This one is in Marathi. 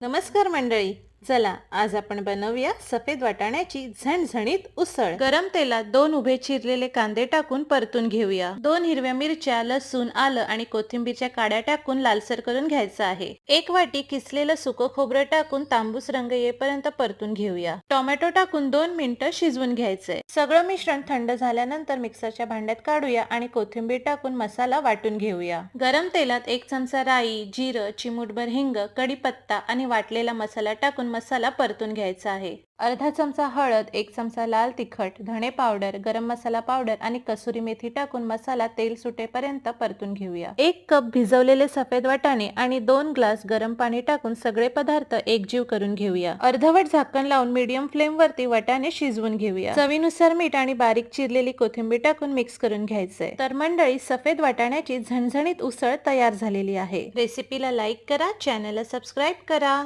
नमस्कार मंडळी. चला आज आपण बनवूया सफेद वाटाण्याची झणझणीत उसळ. गरम तेलात दोन उभे चिरलेले कांदे टाकून परतून घेऊया. दोन हिरव्या मिरच्या लसूण आलं आणि कोथिंबीरच्या काड्या टाकून लालसर करून घ्यायचं आहे. एक वाटी किसलेलं सुकं खोबरं टाकून तांबूस रंग येईपर्यंत परतून घेऊया. टोमॅटो टाकून दोन मिनिटं शिजवून घ्यायचंय. सगळं मिश्रण थंड झाल्यानंतर मिक्सरच्या भांड्यात काढूया आणि कोथिंबीर टाकून मसाला वाटून घेऊया. गरम तेलात एक चमचा राई जिरं चिमूटभर हिंग कढीपत्ता आणि वाटलेला मसाला टाकून मसाला परतून घ्यायचा आहे. अर्धा चमचा हळद एक चमचा लाल तिखट धणे पावडर गरम मसाला पावडर आणि कसुरी मेथी टाकून मसाला तेल सुटेपर्यंत परतून घेऊया. एक कप भिजवलेले सफेद वाटाणे आणि दोन ग्लास गरम पाणी टाकून सगळे पदार्थ एकजीव करून घेऊया. अर्धवट झाकण लावून मीडियम फ्लेम वरती वाटाणे शिजवून घेऊया. चवीनुसार मीठ आणि बारीक चिरलेली कोथिंबीर टाकून मिक्स करून घ्यायचंय तर मंडळी सफेद वाटाण्याची झणझणीत उसळ तयार झालेली आहे. रेसिपीला लाईक करा चॅनलला सबस्क्राईब करा.